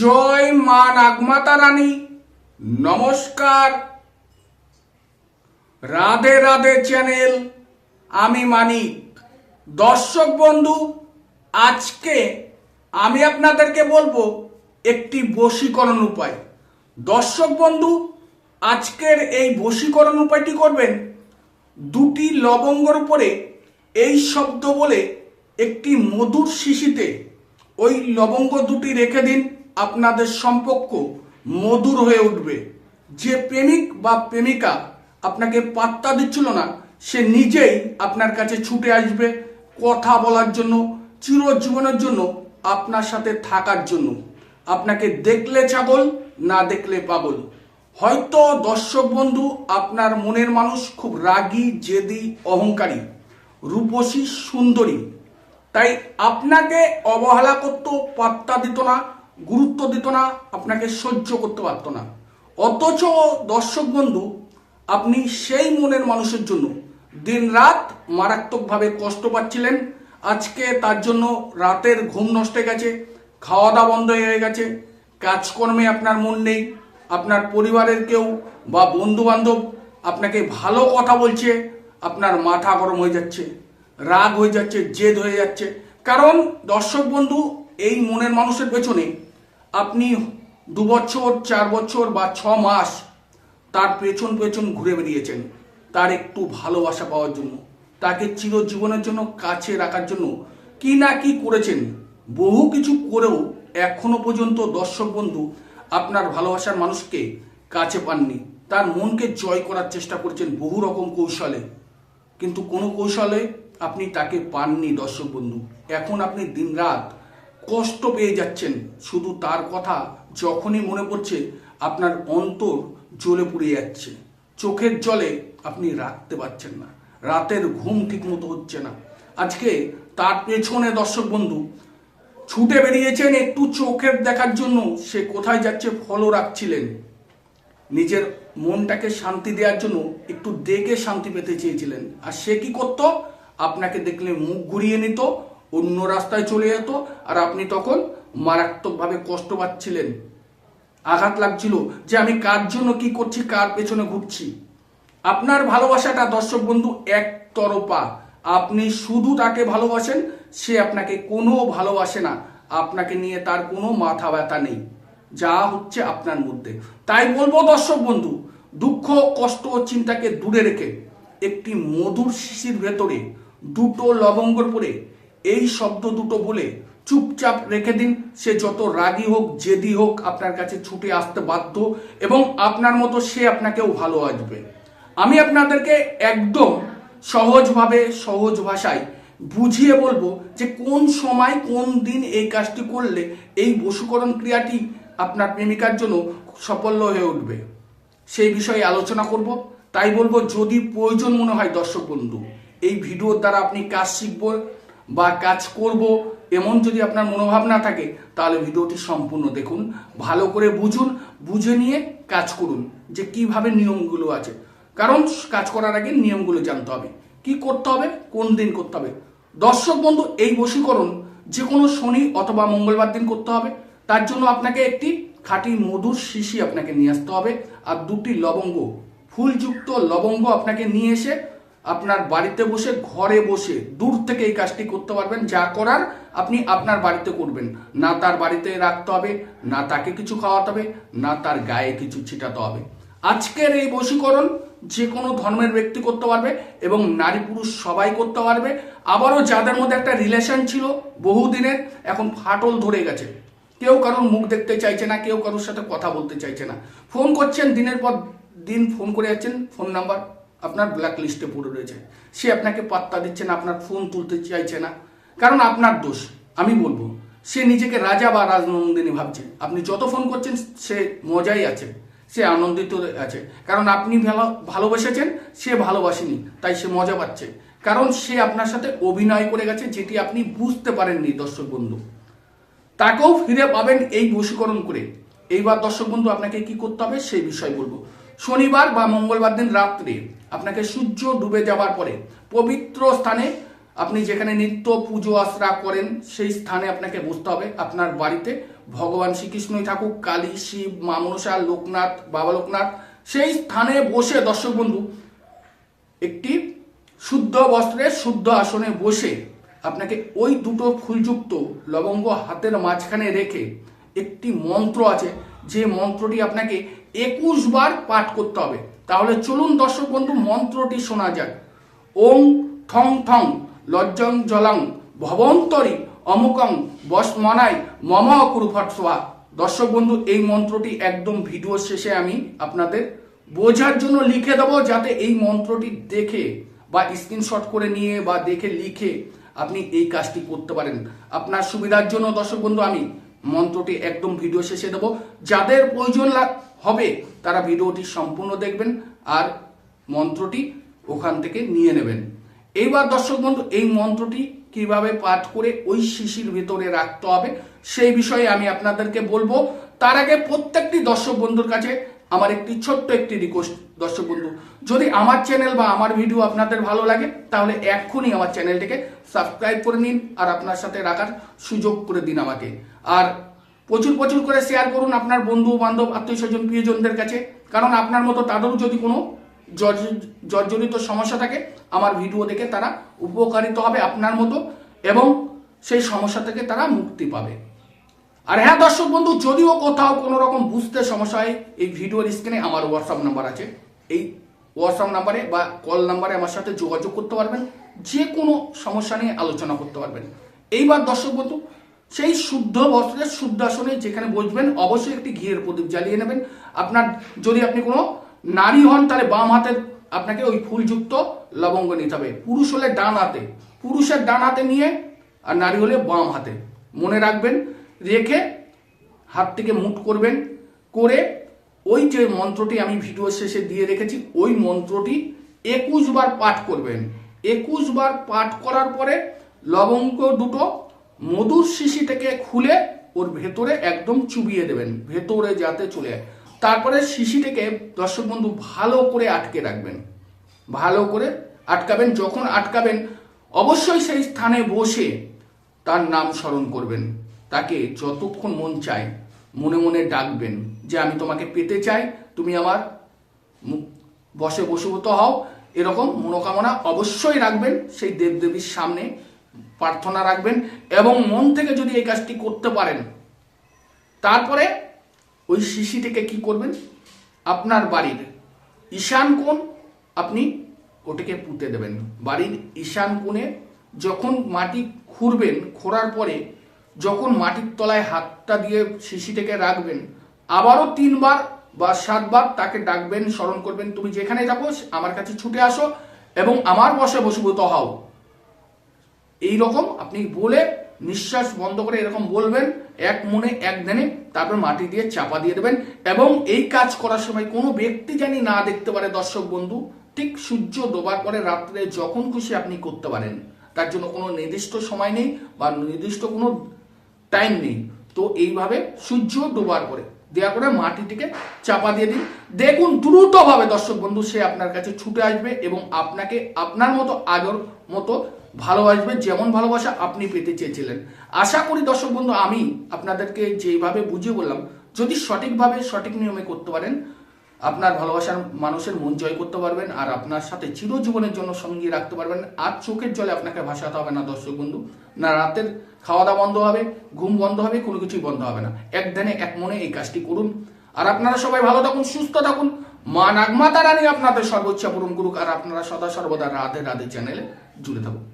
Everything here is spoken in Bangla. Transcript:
জয় মা নাগমাতা রানী। নমস্কার। রাধে রাধে চ্যানেল, আমি মানিক। দর্শক বন্ধু, আজকে আমি আপনাদেরকে বলব একটি বশীকরণ উপায়। দর্শক বন্ধু, আজকের এই বশীকরণ উপায়টি করবেন দুটি লবঙ্গর উপরে এই শব্দ বলে একটি মধুর শিশিতে ওই লবঙ্গ দুটি রেখে দিন। আপনাদের সম্পর্ক মধুর হয়ে উঠবে। যে প্রেমিক বা প্রেমিকা আপনাকে পাত্তা দিচ্ছিল না, সে নিজেই আপনার কাছে ছুটে আসবে কথা বলার জন্য, চিরজীবনের জন্য, আপনার সাথে থাকার জন্য। আপনাকে দেখলে ছাগল, না দেখলে পাগল। হয়তো দর্শক বন্ধু, আপনার মনের মানুষ খুব রাগী, জেদি, অহংকারী, রূপসী, সুন্দরী। তাই আপনাকে অবহেলা করত পাত্তা দিত না গুরুত্ব দিত না, আপনাকে সহ্য করতে পারত না। অথচ দর্শক বন্ধু, আপনি সেই মনের মানুষের জন্য দিন রাত মারাত্মকভাবে কষ্ট পাচ্ছিলেন। আজকে তার জন্য রাতের ঘুম নষ্ট হয়ে গেছে খাওয়া দাওয়া বন্ধ হয়ে গেছে, কাজকর্মে আপনার মন নেই, আপনার পরিবারের কেউ বা বন্ধু বান্ধব আপনাকে ভালো কথা বলছে, আপনার মাথা গরম হয়ে যাচ্ছে, রাগ হয়ে যাচ্ছে, জেদ হয়ে যাচ্ছে। কারণ দর্শক বন্ধু, এই মনের মানুষের পেছনে আপনি দু বছর চার বছর বা ছ মাস তার পেছন পেছন ঘুরে বেরিয়েছেন তার একটু ভালোবাসা পাওয়ার জন্য, তাকে চিরজীবনের জন্য কাছে রাখার জন্য কি না কি করেছেন, বহু কিছু করেও এখনও পর্যন্ত দর্শক বন্ধু আপনার ভালোবাসার মানুষকে কাছে পাননি। তার মনকে জয় করার চেষ্টা করেছেন বহু রকম কৌশলে। কিন্তু কোনো কৌশলে আপনি তাকে পাননি দর্শক বন্ধু। এখন আপনি দিনরাত কষ্ট পেয়ে যাচ্ছেন। শুধু তার কথা যখনই মনে পড়ছে, আপনার অন্তর জ্বলে পুড়ে যাচ্ছে। চোখের জলে আপনি রাখতে পারছেন না। রাতের ঘুম ঠিক মতো হচ্ছে না। আজকে তার পেছনে দর্শক বন্ধু, ছুটে বেরিয়েছেন একটু চোখের দেখার জন্য। সে কোথায় যাচ্ছে ফলো রাখছিলেন। নিজের মনটাকে শান্তি দেওয়ার জন্য একটু দেখে শান্তি পেতে চেয়েছিলেন। আর সে কি করতো? আপনাকে দেখলে মুখ ঘুরিয়ে নিত অন্য রাস্তায় চলে যেত আর আপনি তখন মারাত্মকভাবে কষ্ট পাচ্ছিলেন। আঘাত লাগছিল যে আমি কার জন্য কি করছি, কার পেছনে ঘুরছি। আপনার ভালোবাসাটা, দর্শক বন্ধু, একতরফা। আপনি শুধু তাকে ভালোবাসেন, সে আপনাকে কোনো ভালোবাসে না। আপনাকে নিয়ে তার কোনো মাথা ব্যথা নেই। যা হচ্ছে আপনার মধ্যে। তাই বলব, দর্শক বন্ধু, দুঃখ, কষ্ট ও চিন্তাকে দূরে রেখে একটি মধুর শিশির ভেতরে দুটো লবঙ্গর পরে এই শব্দ দুটো বলে চুপচাপ রেখে দিন। সে যত রাগী হোক, জেদি হোক, আপনার কাছে ছুটে আসতে বাধ্য এবং আপনার মতো সে আপনাকেও ভালো আসবে। আমি আপনাদেরকে একদম সহজভাবে, সহজ ভাষায় বুঝিয়ে বলব যে কোন সময়, কোন দিন এই কাজটি করলে এই বশীকরণ ক্রিয়াটি আপনার প্রেমিকার জন্য সাফল্য হয়ে উঠবে। সেই বিষয়ে আলোচনা করব। তাই বলব, যদি প্রয়োজন মনে হয় দর্শক বন্ধু, এই ভিডিওর দ্বারা আপনি কাজ শিখব বা কাজ করব এমন যদি আপনার মনোভাব না থাকে, তাহলে ভিডিওটি সম্পূর্ণ দেখুন, ভালো করে বুঝুন, বুঝে নিয়ে কাজ করুন যে কীভাবে নিয়মগুলো আছে। কারণ কাজ করার আগে নিয়মগুলো জানতে হবে। কি করতে হবে? কোন দিন করতে হবে? দর্শক বন্ধু, এই বশীকরণ যে কোনো শনি অথবা মঙ্গলবার দিন করতে হবে। তার জন্য আপনাকে একটি খাঁটি মধুর শিশি আপনাকে নিয়ে আসতে হবে, আর দুটি লবঙ্গ, ফুলযুক্ত লবঙ্গ আপনাকে নিয়ে এসে আপনার বাড়িতে বসে, ঘরে বসে দূর থেকে এই কাজটি করতে পারবেন। যা করার আপনি আপনার বাড়িতে করবেন। না তার বাড়িতে রাখতে হবে, না তাকে কিছু খাওয়াতে হবে, না তার গায়ে কিছু ছিটাতে হবে। আজকের এই বশীকরণ যে কোনো ধর্মের ব্যক্তি করতে পারবে এবং নারী পুরুষ সবাই করতে পারবে। আবারও যাদের মধ্যে একটা রিলেশন ছিল বহুদিনের এখন ফাটল ধরে গেছে। কেউ কারোর মুখ দেখতে চাইছে না, কেউ কারোর সাথে কথা বলতে চাইছে না। ফোন করছেন, দিনের পর দিন ফোন করে যাচ্ছেন, ফোন নাম্বার আপনার ব্ল্যাক লিস্টে পড়ে রয়েছে। সে আপনাকে পাত্তা দিচ্ছে না, আপনার ফোন তুলতে চাইছে না। কারণ আপনার দোষ, আমি বলব, সে নিজেকে রাজা বা রাজনন্দিনী ভাবছে। আপনি যত ফোন করছেন, সে মজাই আছে, সে আনন্দিত আছে। কারণ আপনি ভালো, ভালোবেসেছেন, সে ভালোবাসেনি, তাই সে মজা পাচ্ছে। কারণ সে আপনার সাথে অভিনয় করে গেছে, যেটি আপনি বুঝতে পারেননি, দর্শক বন্ধু। তাকেও ফিরে পাবেন এই বশীকরণ করে। এইবার দর্শক বন্ধু, আপনাকে কি করতে হবে, সেই বিষয় বলব। শনিবার বা মঙ্গলবার দিন রাত্রে আপনাকে সূর্য ডুবে যাওয়ার পরে পবিত্র স্থানে আপনি যেখানে নিত্য পুজো, আশ্রা করেন, সেই স্থানে আপনাকে বসতে হবে। আপনার বাড়িতে ভগবান শ্রীকৃষ্ণই থাকুক, কালী, শিব, মা মনসা, লোকনাথ, বাবা লোকনাথ, সেই স্থানে বসে দর্শক বন্ধু, একটি শুদ্ধ বস্ত্রে, শুদ্ধ আসনে বসে আপনাকে ওই দুটো ফুলযুক্ত লবঙ্গ হাতের মাঝখানে রেখে একটি মন্ত্র আছে। যে মন্ত্রটি আপনাকে একুশ বার পাঠ করতে হবে। তাহলে চলুন দর্শক বন্ধু, মন্ত্রটি শোনা যাক। ওং ঠং ঠং লজ্জং জলং ভবন্তরী অমুকং বসমনাই মম কুরুফটসোয়া দর্শক বন্ধু, এই মন্ত্রটি একদম ভিডিও শেষে আমি আপনাদের বোঝার জন্য লিখে দেবো, যাতে এই মন্ত্রটি দেখে বা স্ক্রিনশট করে নিয়ে বা দেখে লিখে আপনি এই কাজটি করতে পারেন। আপনার সুবিধার জন্য দর্শক বন্ধু, আমি মন্ত্রটি একদম ভিডিও শেষে দেবো। যাদের প্রয়োজন লাগ- হবে, তারা ভিডিওটি সম্পূর্ণ দেখবেন আর মন্ত্রটি ওখান থেকে নিয়ে নেবেন। এইবার দর্শক বন্ধু, এই মন্ত্রটি কীভাবে পাঠ করে ওই শিশির ভিতরে রাখতে হবে, সেই বিষয়ে আমি আপনাদেরকে বলব। তার আগে প্রত্যেকটি দর্শক বন্ধুর কাছে আমার একটি ছোট্ট একটি রিকোয়েস্ট দর্শক বন্ধু। যদি আমার চ্যানেল বা আমার ভিডিও আপনাদের ভালো লাগে, তাহলে এক্ষুনি আমার চ্যানেলটিকে সাবস্ক্রাইব করে নিন আর আপনার সাথে রাখার সুযোগ করে দিন আমাকে। আর প্রচুর প্রচুর করে শেয়ার করুন আপনার বন্ধু, বান্ধব, আত্মীয় স্বজন, প্রিয়জনদের কাছে। কারণ আপনার মতো তাদেরও যদি কোনো জর্জ- জর্জরিত সমস্যা থাকে, আমার ভিডিও দেখে তারা উপকারিত হবে আপনার মতো এবং সেই সমস্যা থেকে তারা মুক্তি পাবে। আর হ্যাঁ দর্শক বন্ধু, যদিও কোথাও কোনো রকম বুঝতে সমস্যা হয়, এই ভিডিওর স্ক্রিনে আমার হোয়াটসঅ্যাপ নাম্বার আছে। এই হোয়াটসঅ্যাপ নাম্বারে বা কল নাম্বারে আমার সাথে যোগাযোগ করতে পারবেন। যে কোনো সমস্যা নিয়ে আলোচনা করতে পারবেন। এইবার দর্শক বন্ধু সেই শুদ্ধ বস্ত্রের শুদ্ধাসনে যেখানে বসবেন, অবশ্যই একটি ঘিয়ের প্রদীপ জ্বালিয়ে নেবেন। আপনার, যদি আপনি কোনো নারী হন, তাহলে বাম হাতে আপনাকে ওই ফুলযুক্ত লবঙ্গ নিতে হবে। পুরুষ হলে ডান হাতে, পুরুষের ডান হাতে নিয়ে, আর নারী হলে বাম হাতে। মনে রাখবেন, রেখে হাত থেকে মুট করবেন, করে ওই যে মন্ত্রটি আমি ভিডিও শেষে দিয়ে রেখেছি, ওই মন্ত্রটি একুশ বার পাঠ করবেন। একুশ বার পাঠ করার পরে লবঙ্গ দুটো মধুর শিশিটাকে খুলে ওর ভেতরে একদম চুবিয়ে দেবেন, ভেতরে যাতে চলে তারপরে শিশিটাকে দর্শক বন্ধু ভালো করে আটকে রাখবেন, ভালো করে আটকাবেন। যখন আটকাবেন, অবশ্যই সেই স্থানে বসে তার নাম স্মরণ করবেন। তাকে যতক্ষণ মন চায়, মনে মনে ডাকবেন যে, আমি তোমাকে পেতে চাই, তুমি আমার বসে বসীভূত হও। এরকম মনোকামনা অবশ্যই রাখবেন সেই দেবদেবীর সামনে। প্রার্থনা রাখবেন এবং মন থেকে যদি এই কাজটি করতে পারেন, তারপরে ওই শিশিটিকে কি করবেন? আপনার বাড়ির ঈশান কোণ আপনি ওটাকে পুঁতে দেবেন। বাড়ির ঈশান কোণে যখন মাটি খুঁড়বেন, খোঁড়ার পরে যখন মাটির তলায় হাতটা দিয়ে শিশিটাকে রাখবেন, আবারও তিনবার বা সাতবার তাকে ডাকবেন, স্মরণ করবেন, তুমি যেখানে যাব আমার কাছে ছুটে আসো এবং আমার বসে বসীভূত হও। এই রকম আপনি বলে নিঃশ্বাস বন্ধ করে এরকম বলবেন, এক মনে, এক ধ্যানে, তারপর মাটি দিয়ে চাপা দিয়ে দেবেন। এবং এই কাজ করার সময় কোনো ব্যক্তি জানি না দেখতে পারে দর্শক বন্ধু, ঠিক সূর্য ডোবার পরে রাত্রে যখন খুশি আপনি করতে পারেন। তার জন্য কোনো নির্দিষ্ট সময় নেই বা নির্দিষ্ট কোনো টাইম নেই। তো এইভাবে সূর্য ডোবার পরে দেওয়া করে মাটিটিকে চাপা দিয়ে দিন। দেখুন, দ্রুতভাবে দর্শক বন্ধু, সে আপনার কাছে ছুটে আসবে এবং আপনাকে আপনার মতো আগর মতো ভালোবাসবে যেমন ভালোবাসা আপনি পেতে চেয়েছিলেন। আশা করি দর্শক বন্ধু, আমি আপনাদেরকে যেভাবে বুঝিয়ে বললাম, যদি সঠিকভাবে সঠিক নিয়মে করতে পারেন, আপনার ভালোবাসার মানুষের মন জয় করতে পারবেন, আর আপনার সাথে চিরজীবনের জন্য সঙ্গী রাখতে পারবেন। আর চোখের জলে আপনাকে ভাসাতে হবে না, দর্শক বন্ধু। না রাতের খাওয়া দাওয়া বন্ধ হবে, ঘুম বন্ধ হবে, কোনো কিছুই বন্ধ হবে না। এক ধ্যানে, এক মনে এই কাজটি করুন। আর আপনারা সবাই ভালো থাকুন, সুস্থ থাকুন। মা নাগমাতা রানী আপনাদের সর্বোচ্চ পূরণ করুক আর আপনারা সদা সর্বদা রাধে রাধে চ্যানেলে জুড়ে থাকুন।